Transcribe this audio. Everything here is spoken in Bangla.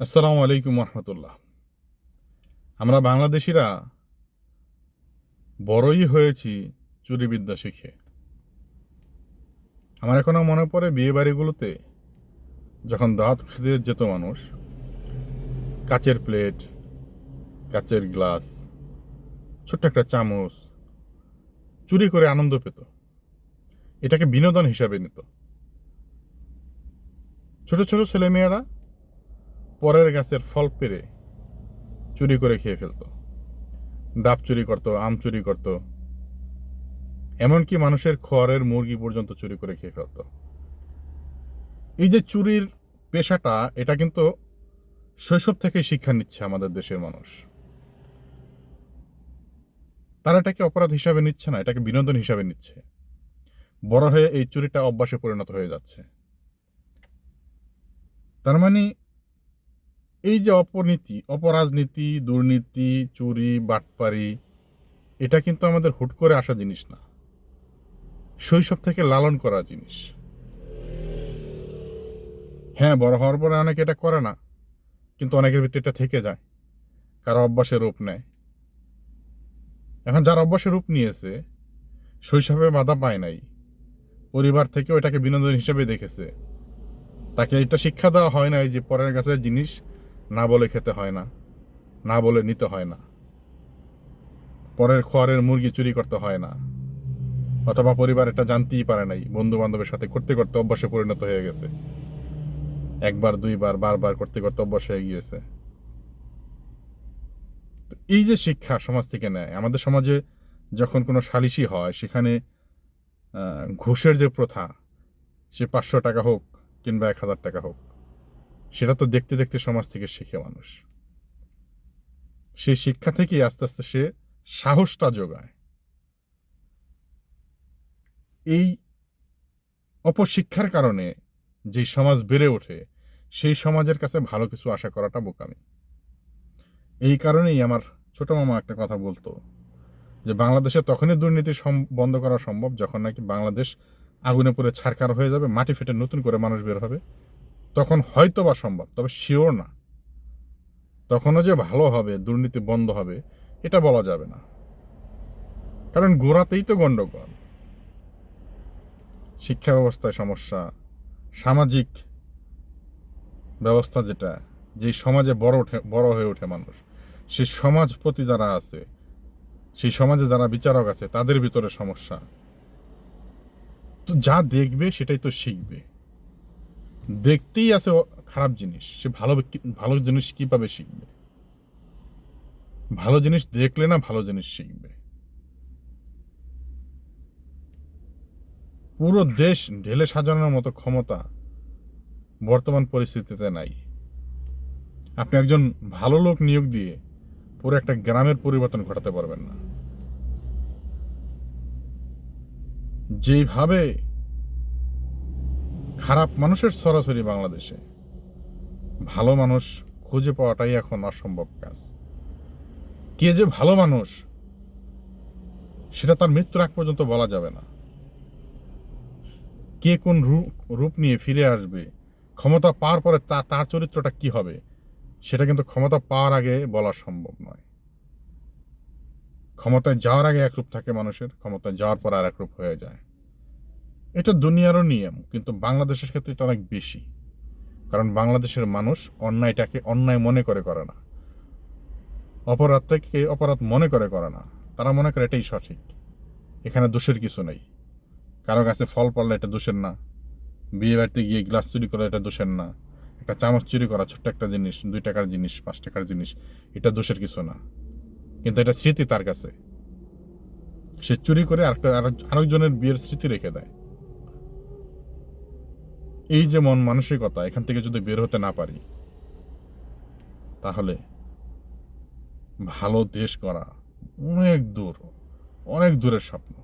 আসসালামু আলাইকুম রহমতুল্লাহ আমরা বাংলাদেশিরা বড়ই হয়েছি চুরিবিদ্যা শিখে। আমার এখনও মনে পড়ে বিয়ে বাড়িগুলোতে যখন দাঁত খেতে যেত মানুষ, কাচের প্লেট, কাচের গ্লাস, ছোট্ট একটা চামচ, চুরি করে আনন্দ পেত। এটাকে বিনোদন হিসাবে নিত। ছোট ছোট ছেলেমেয়েরা পরের গাছের ফল পেরে চুরি করে খেয়ে ফেলতো। ডাব চুরি করতো, আম চুরি করতো। এমনকি মানুষের খড়ের মুরগি পর্যন্ত চুরি করে খেয়ে ফেলতো। এই যে চুরির পেশাটা, এটা কিন্তু শৈশব থেকে শিক্ষা নিচ্ছে আমাদের দেশের মানুষ। তারা এটাকে অপরাধ হিসাবে নিচ্ছে না, এটাকে বিনোদন হিসাবে নিচ্ছে। বড় হয়ে এই চুরিটা অভ্যাসে পরিণত হয়ে যাচ্ছে। তার মানে এই যে অপনীতি, অপরাজনীতি, দুর্নীতি, চুরি, বাটপারি, এটা কিন্তু আমাদের হুট করে আসা জিনিস না। শৈশব থেকে লালন করা জিনিস। হ্যাঁ বড় হওয়ার পরে অনেকে এটা করে না, কিন্তু অনেকের ভিতরে এটা থেকে যায়। কারও অভ্যাসে রূপ নেয়। এখন যার অভ্যাসে রূপ নিয়েছে, শৈশবে বাধা পায় নাই। পরিবার থেকে ওটাকে বিনোদন হিসেবে দেখেছে। তাকে এটা শিক্ষা দেওয়া হয় না যে পরের কাছে জিনিস না বলে খেতে হয় না না বলে নিতে হয় না। পরের খোয়ারের মুরগি চুরি করতে হয় না, অথবা পরিবার এটা জানতেই পারে নাই বন্ধু বান্ধবের সাথে করতে করতে অভ্যাসে পরিণত হয়ে গেছে। একবার, দুইবার, বারবার করতে করতে অভ্যাস হয়ে গিয়েছে। এই যে শিক্ষা সমাজ থেকে নেয়, আমাদের সমাজে যখন কোনো সালিশি হয়, সেখানে ঘুষের যে প্রথা, সে পাঁচশো টাকা হোক কিংবা এক হাজার টাকা হোক সেটা তো দেখতে দেখতে সমাজ থেকে শিখে মানুষ। সেই শিক্ষা থেকেই আস্তে আস্তে সে সাহসটা যোগায়। এই অপশিক্ষার কারণে যে সমাজ বেড়ে ওঠে, সেই সমাজের কাছে ভালো কিছু আশা করাটা বোকামি। এই কারণেই আমার ছোট মামা একটা কথা বলতো যে, বাংলাদেশে তখনই দুর্নীতি বন্ধ করা সম্ভব যখন নাকি বাংলাদেশ আগুনে পড়ে ছারকার হয়ে যাবে, মাটি ফেটে নতুন করে মানুষ বের হবে। তখন হয়তো বা সম্ভব, তবে শিওর না। তখনও যে ভালো হবে, দুর্নীতি বন্ধ হবে, এটা বলা যাবে না। কারণ গোড়াতেই তো গণ্ডগোল। শিক্ষা ব্যবস্থায় সমস্যা, সামাজিক ব্যবস্থা যেটা, যেই সমাজে বড় ওঠে, বড় হয়ে ওঠে মানুষ সেই সমাজ প্রতি যারা আছে, সেই সমাজে যারা বিচারক আছে, তাদের ভিতরে সমস্যা। তো যা দেখবে, সেটাই তো শিখবে। দেখতেই আছে খারাপ জিনিস। সে ভালো ভালো জিনিস কীভাবে শিখবে? ভালো জিনিস দেখলে না ভালো জিনিস শিখবে। পুরো দেশ ঢেলে সাজানোর মতো ক্ষমতা বর্তমান পরিস্থিতিতে নাই। আপনি একজন ভালো লোক নিয়োগ দিয়ে পুরো একটা গ্রামের পরিবর্তন ঘটাতে পারবেন না। যেইভাবে খারাপ মানুষের সরাসরি বাংলাদেশে। ভালো মানুষ খুঁজে পাওয়াটাই এখন অসম্ভব কাজ। কে যে ভালো মানুষ, সেটা তার মৃত্যুর আগ পর্যন্ত বলা যাবে না। কে কোন রূপ নিয়ে ফিরে আসবে, ক্ষমতা পাওয়ার পরে তা, তার চরিত্রটা কি হবে, সেটা কিন্তু ক্ষমতা পাওয়ার আগে বলা সম্ভব নয়। ক্ষমতায় যাওয়ার আগে একরূপ থাকে মানুষের, ক্ষমতায় যাওয়ার পর আর একরূপ হয়ে যায়। এটা দুনিয়ারও নিয়ম, কিন্তু বাংলাদেশের ক্ষেত্রে এটা অনেক বেশি। কারণ বাংলাদেশের মানুষ অন্যায়টাকে অন্যায় মনে করে করে না। অপরাধটাকে অপরাধ মনে করে করে না। তারা মনে করে এটাই সঠিক। এখানে দোষের কিছু নেই। কারও কাছে ফল পড়লে এটা দোষের না। বিয়ে বাড়িতে গিয়ে গ্লাস চুরি করা এটা দোষের না। একটা চামচ চুরি করা ছোট্ট একটা জিনিস, দুই টাকার জিনিস, পাঁচ টাকার জিনিস, এটা দোষের কিছু না। কিন্তু এটা স্মৃতি তার কাছে। সে চুরি করে আরেকটা, আরেক- আরেকজনের বিয়ের স্মৃতি রেখে দেয়। এই যে মন মানসিকতা, এখান থেকে যদি বের হতে না পারি, তাহলে ভালো দেশ করা অনেক দূর, অনেক দূরের স্বপ্ন।